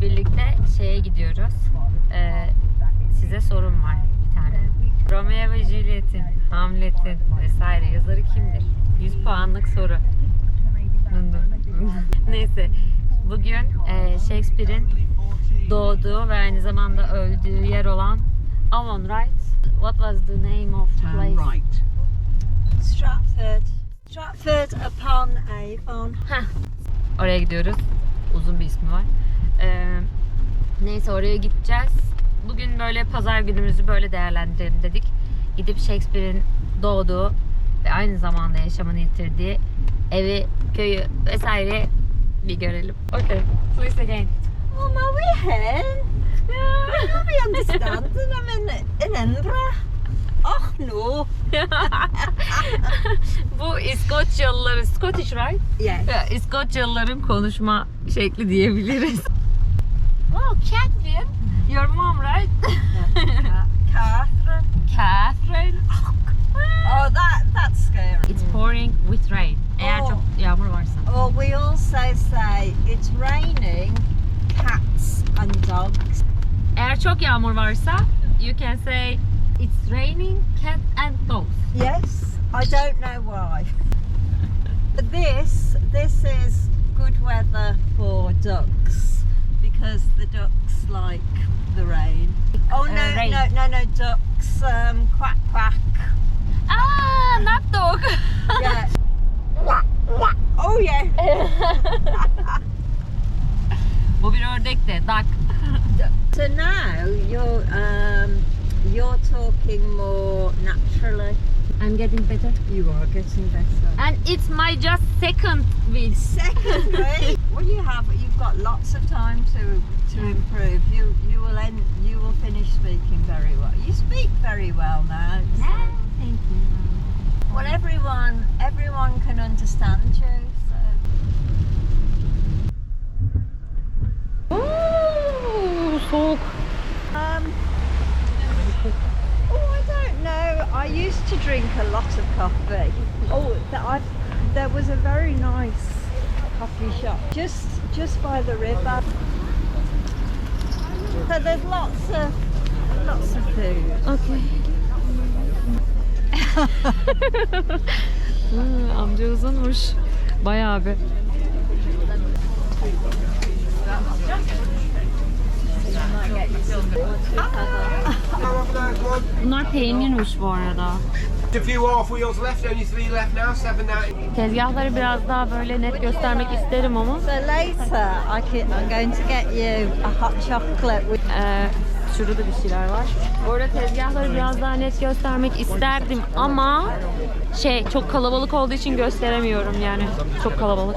birlikte şeye gidiyoruz. Ee, size sorum var bir tane. Romeo ve Juliet'in, Hamlet'in vesaire yazarı kimdir? 100 puanlık soru. Neyse. Bugün e, Shakespeare'in doğduğu ve aynı zamanda öldüğü yer olan Avon, right? What was the name of the place? right. Stratford. Stratford upon Avon. Oraya gidiyoruz. Uzun bir ismi var. Ee, neyse oraya gideceğiz. Bugün böyle pazar günümüzü böyle değerlendirelim dedik. Gidip Shakespeare'in doğduğu ve aynı zamanda yaşamını yitirdiği evi, köyü vesaire bir görelim. Okay. Please again. Oh, my we hen. Yeah, we understand. I'm in, in Edinburgh. Oh no. Bu İskoçyalıların, Scottish right? Yes. Ya, İskoçyalıların konuşma şekli diyebiliriz. wow, Catherine. Your mom right? Catherine. Catherine. Oh, that that's scary. It's pouring with rain. Eğer Oh. çok yağmur varsa. Or we also say it's raining cats and dogs. Eğer çok yağmur varsa you can say it's raining cat and dogs. Yes, I don't know why. But this this is good weather for ducks because the ducks like the rain. Oh no, Uh, rain. no, no, no, ducks um, quack quack. Ah, not dog. Yeah. oh yeah. Bir ördek de duck. So now you're um, you're talking more naturally. I'm getting better. You are getting better. And it's my just second week. Second week. well, you have you've got lots of time to to improve. You you will end you will finish speaking very well. You speak very well now. so- Thank you. Well, everyone everyone can understand you. So. Oo, soğuk. Um, oh, I don't know. I used to drink a lot of coffee. Oh, I, there was a very nice coffee shop just just by the river. So there's lots of lots of food. Okay. Hmm, amca uzunmuş. Bayağı bir. Bunlar peynirmiş bu arada. A few half wheels left, only three left now, seven now. Tezgahları biraz daha böyle net göstermek isterim ama So later, I can, I'm going to get you a hot chocolate with. Ee, şurada da bir şeyler var. Bu arada tezgahları biraz daha net göstermek isterdim ama şey çok kalabalık olduğu için gösteremiyorum yani. Çok kalabalık.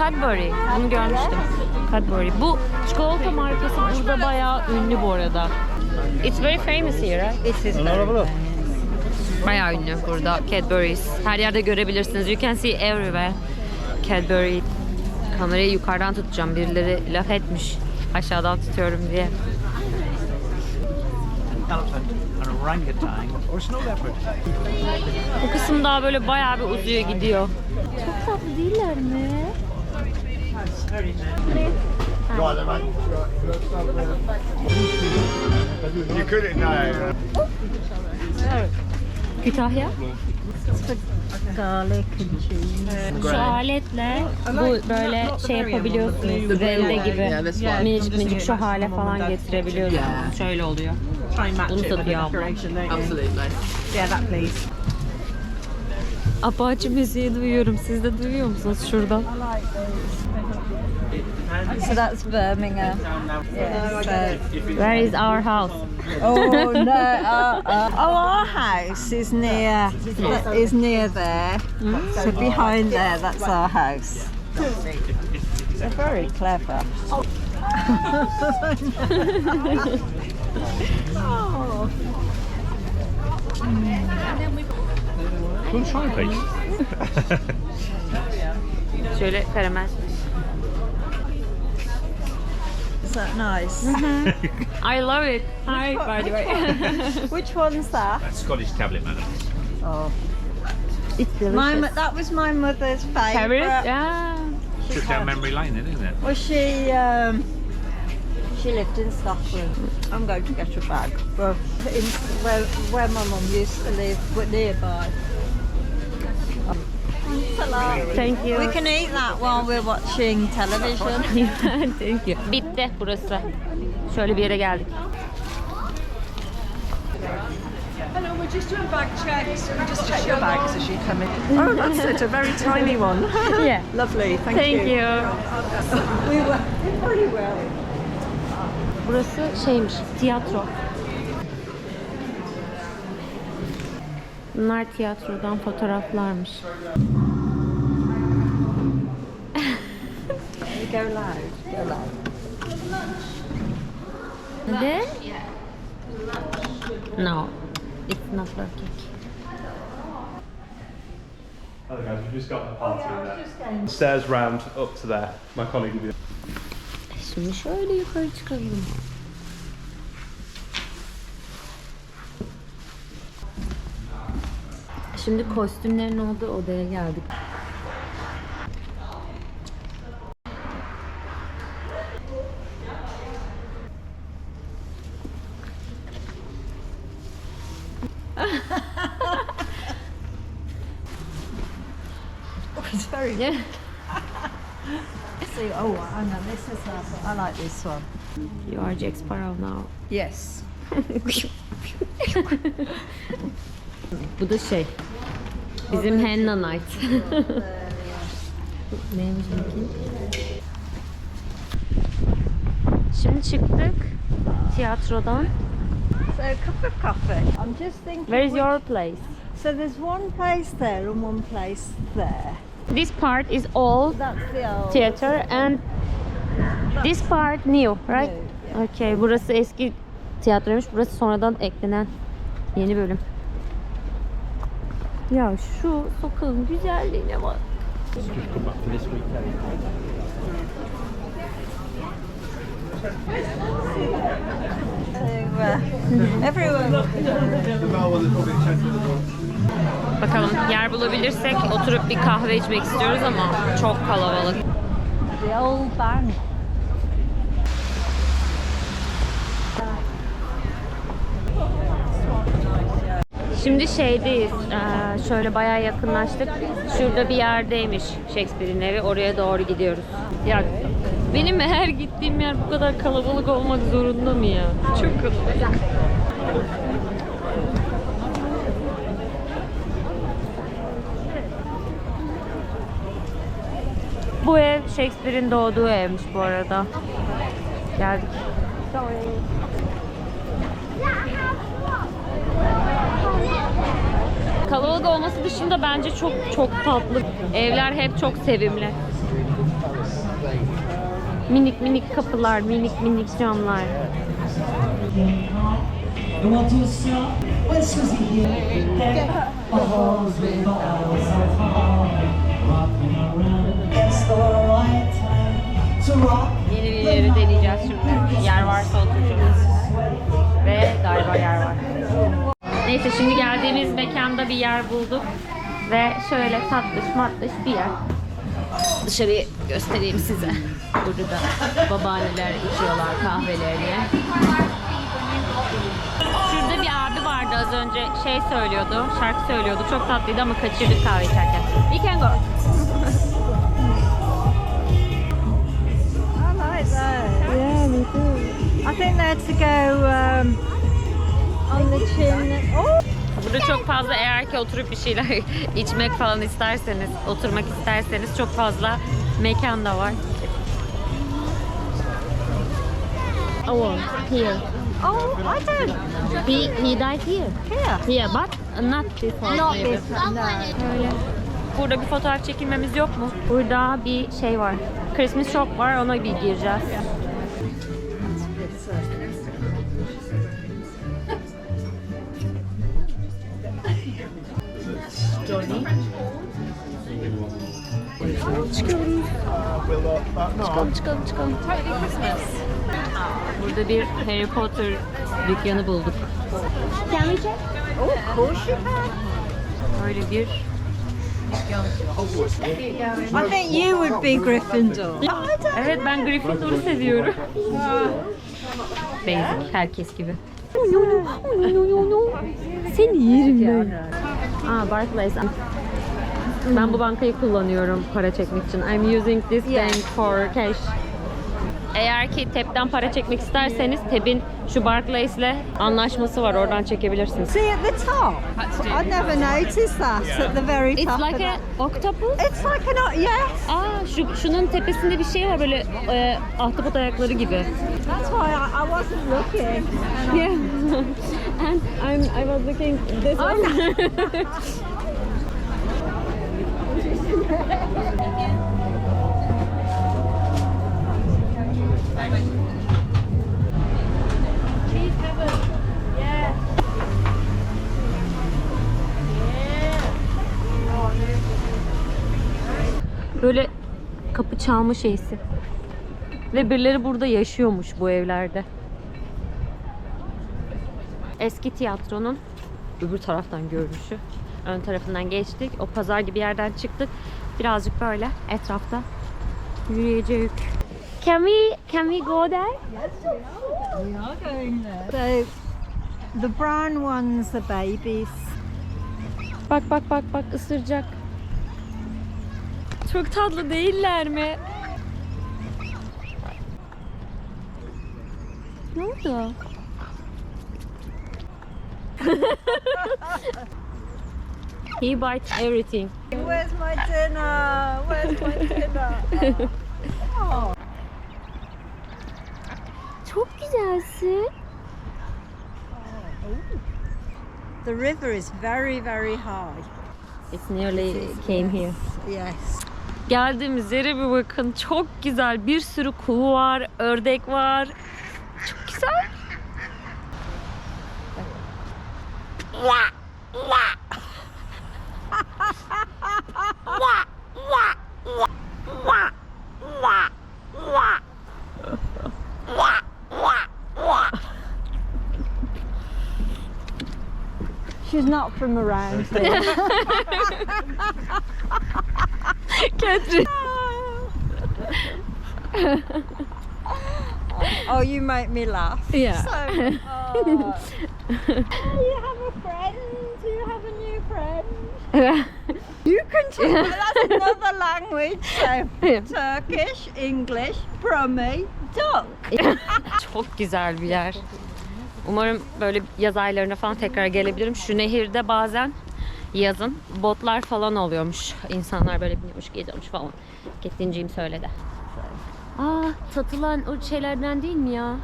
Cadbury. Bunu görmüştüm. Cadbury. Bu çikolata markası burada bayağı ünlü bu arada. It's very famous here, right? This is very Bayağı ünlü burada Cadbury's. Her yerde görebilirsiniz. You can see everywhere. Cadbury. Kamerayı yukarıdan tutacağım. Birileri laf etmiş. Aşağıdan tutuyorum diye. Bu kısım daha böyle bayağı bir uzuyor gidiyor. Çok tatlı değiller mi? You couldn't know. Kütahya. garlic and cheese. Şu aletle bu böyle şey yapabiliyorsunuz. Rende gibi. Minicik minicik şu hale falan getirebiliyorsunuz. Şöyle oluyor. Bunu satıyor abla. Absolutely. Yeah, that please. Apache müziği duyuyorum. Siz de duyuyor musunuz şuradan? So that's Birmingham. Yeah, so Where is our house? Oh no! Uh, uh, oh, our house is near is near there. So behind there, that's our house. They're very clever. oh. Come try a piece. Şöyle karamel. Is that nice? I love it. Hi, by the way. Which one's that? That's Scottish tablet man. Oh, It's delicious. my mo- that was my mother's favourite. Favorite? Yeah. Trip down memory lane, then, isn't it? Well, she um, she lived in Scotland. I'm going to get her bag. Well, in, where where my mum used to live, but nearby. Hello. Thank you. We can eat that while we're watching television. Thank you. Bitti burası. Şöyle bir yere geldik. Hello, we're just doing bag checks. We just check your bags as you come in. Oh, that's it, a very tiny one. Yeah. Lovely, thank, Thank you. you. we were pretty well. Burası şeymiş, tiyatro. Bunlar tiyatrodan fotoğraflarmış. Go loud. Go loud. Ne? No, it's not working. Hello guys, we've just got the party in there. Stairs round up to there. My colleague will be Şimdi şöyle yukarı çıkalım. Şimdi kostümlerin olduğu odaya geldik. It's very Yeah. See, oh, I know this is. Uh, I like this one. You are Jack Sparrow now. Yes. Bu da şey. Bizim Henna Night. Neymiş bakayım? Şimdi çıktık tiyatrodan. So cup of coffee. I'm just thinking. Where is your place? So there's one place there and one place there. This part is old That's the old. theater and this part new, right? Okay, burası eski tiyatroymuş. Burası sonradan eklenen yeni bölüm. Ya şu sokağın güzelliğine bak. Everyone. Bakalım yer bulabilirsek oturup bir kahve içmek istiyoruz ama çok kalabalık. The old bank. Şimdi şeydeyiz. şöyle bayağı yakınlaştık. Şurada bir yerdeymiş Shakespeare'in evi. Oraya doğru gidiyoruz. Ya benim her gittiğim yer bu kadar kalabalık olmak zorunda mı ya? Çok kalabalık. Bu ev Shakespeare'in doğduğu evmiş bu arada. Geldik. Kalabalık olması dışında bence çok çok tatlı. Evler hep çok sevimli. Minik minik kapılar, minik minik camlar. Yeni bir yeri deneyeceğiz şimdi. Yer varsa oturacağız. Ve galiba yer var. Neyse şimdi geldiğimiz mekanda bir yer bulduk. Ve şöyle tatlış matlış bir yer. Dışarıyı göstereyim size. Burada da babaanneler içiyorlar kahvelerini. Şurada bir abi vardı az önce şey söylüyordu, şarkı söylüyordu. Çok tatlıydı ama kaçırdık kahve içerken. We can go. I like those. Yeah, me too. I think they're to go um, Oh, Burada çok fazla eğer ki oturup bir şeyler içmek falan isterseniz, oturmak isterseniz çok fazla mekan da var. Oh, here. oh, I don't. He, he died here. Here. Here, but not before. Not one. No. Öyle. Burada bir fotoğraf çekilmemiz yok mu? Burada bir şey var. Christmas shop var, ona bir gireceğiz. Çıkıyoruz. Çıkalım çıkalım çıkalım. Burada bir Harry Potter dükkanı bulduk. Can we check? Oh, of course you can. Böyle bir I think you would be Gryffindor. Evet ben Gryffindor'u seviyorum. Basic herkes gibi. Seni yerim ben. Aa Barclays. Ben bu bankayı kullanıyorum para çekmek için. I'm using this bank for cash. Eğer ki TEP'ten para çekmek isterseniz TEP'in şu Barclays'le anlaşması var. Oradan çekebilirsiniz. See at the top? I never noticed that at the very It's top. like of a octopus. It's like an yes. Aa şu şunun tepesinde bir şey var böyle e, ahtapot ayakları gibi. That's why I, I wasn't looking. Yeah. And I'm I was looking this one. Böyle kapı çalma şeysi. Ve birileri burada yaşıyormuş bu evlerde. Eski tiyatronun öbür taraftan görünüşü. Ön tarafından geçtik. O pazar gibi yerden çıktık. Birazcık böyle etrafta yürüyecek. Can we can we go there? So the brown ones are babies. Bak bak bak bak ısıracak. Çok tatlı değiller mi? Ne oldu? He bites everything. Where's my dinner? Where's my dinner? Oh. Çok güzelsin. The river is very, very high. It's nearly came here. Yes. Geldiğimiz yere bir bakın. Çok güzel. Bir sürü kuğu var, ördek var. Çok güzel. She's not from around here. Catherine. oh, you make me laugh. Yeah. So, oh. you have a friend? You have a new friend? You can talk. That's another language. So, Turkish, English, Brummy, duck. Çok güzel bir yer. Umarım böyle yaz aylarına falan tekrar gelebilirim. Şu nehirde bazen yazın botlar falan oluyormuş. İnsanlar böyle biniyormuş, geziyormuş falan. Gittiğinciğim söyledi. Aa, satılan o şeylerden değil mi ya?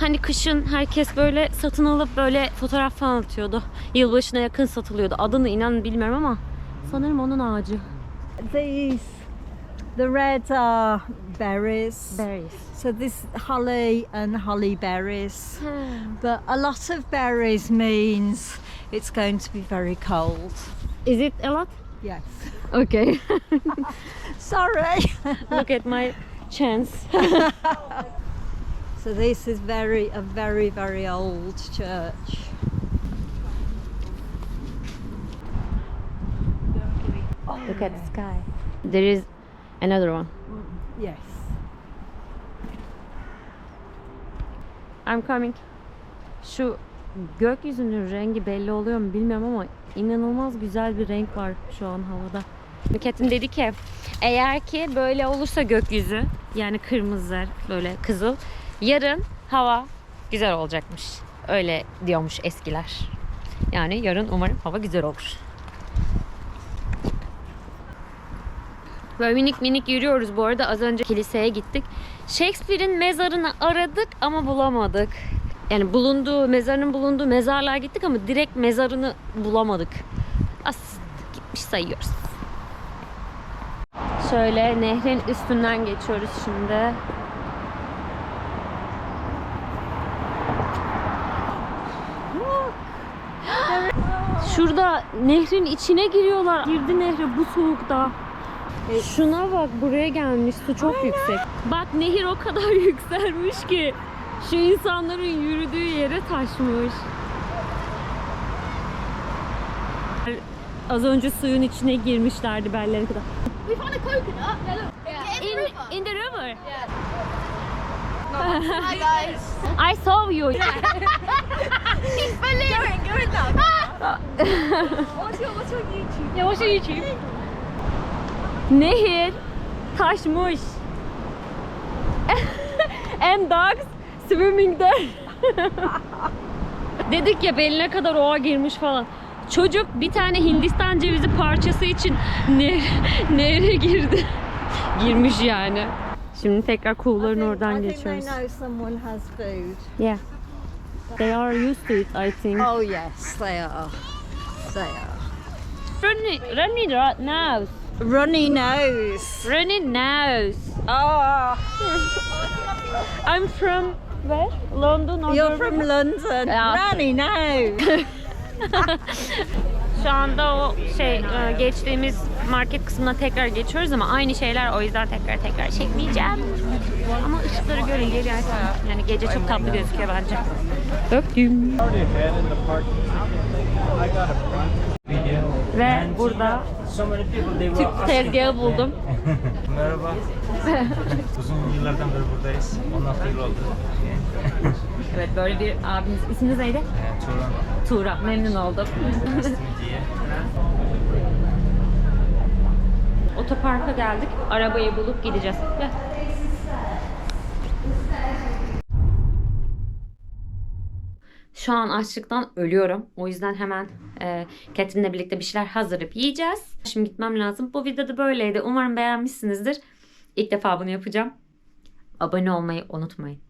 Hani kışın herkes böyle satın alıp böyle fotoğraf falan atıyordu. Yılbaşına yakın satılıyordu. Adını inan bilmiyorum ama sanırım onun ağacı. These, the red are berries. Berries. So this holly and holly berries. But a lot of berries means it's going to be very cold. Is it a lot? Yes. Okay. Sorry. Look at my chance. so this is very a very very old church. Look at the sky. There is another one. Mm, yes. I'm coming. Şu gökyüzünün rengi belli oluyor mu bilmiyorum ama inanılmaz güzel bir renk var şu an havada. Nüket'in dedi ki eğer ki böyle olursa gökyüzü yani kırmızı böyle kızıl yarın hava güzel olacakmış. Öyle diyormuş eskiler. Yani yarın umarım hava güzel olur. Böyle minik minik yürüyoruz bu arada. Az önce kiliseye gittik. Shakespeare'in mezarını aradık ama bulamadık. Yani bulunduğu, mezarının bulunduğu mezarlığa gittik ama direkt mezarını bulamadık. As gitmiş sayıyoruz. Şöyle nehrin üstünden geçiyoruz şimdi. Şurada nehrin içine giriyorlar. Girdi nehre bu soğukta. E, şuna bak buraya gelmiş su çok yüksek. Bak nehir o kadar yükselmiş ki şu insanların yürüdüğü yere taşmış. Az önce suyun içine girmişlerdi belleri kadar. We found a coconut. Yeah, look. In, the river. In the river. Yeah. Hi guys. I saw you. He's fully. Go in, go in now. what's your What's your YouTube? Ya what's your YouTube? Nehir taşmış. And dogs swimming there. Dedik ya beline kadar oğa girmiş falan. Çocuk bir tane Hindistan cevizi parçası için ne, nehre girdi. Girmiş yani. Şimdi tekrar kuğuların oradan geçiyoruz. Yeah. They are used to it, I think. Oh yes, they are. They are. Running, running right now. Runny nose. Running now. Oh, I'm from where? London or you're from London. Yeah. Runny nose. Şu anda o şey e, geçtiğimiz market kısmına tekrar geçiyoruz ama aynı şeyler o yüzden tekrar tekrar çekmeyeceğim. Ama ışıkları görün geri Yani gece çok tatlı gözüküyor bence. Öptüm. Ve burada Türk tezgahı buldum. Merhaba. Uzun yıllardan beri buradayız. 16 yıl oldu. Evet böyle bir abimiz. İsminiz neydi? Ee, Turan. Tuğra. Memnun oldum. Otoparka geldik. Arabayı bulup gideceğiz. Gel. Şu an açlıktan ölüyorum. O yüzden hemen e, Catherine'le birlikte bir şeyler hazırlayıp yiyeceğiz. Şimdi gitmem lazım. Bu videoda böyleydi. Umarım beğenmişsinizdir. İlk defa bunu yapacağım. Abone olmayı unutmayın.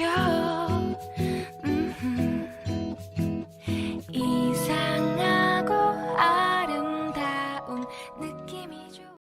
go.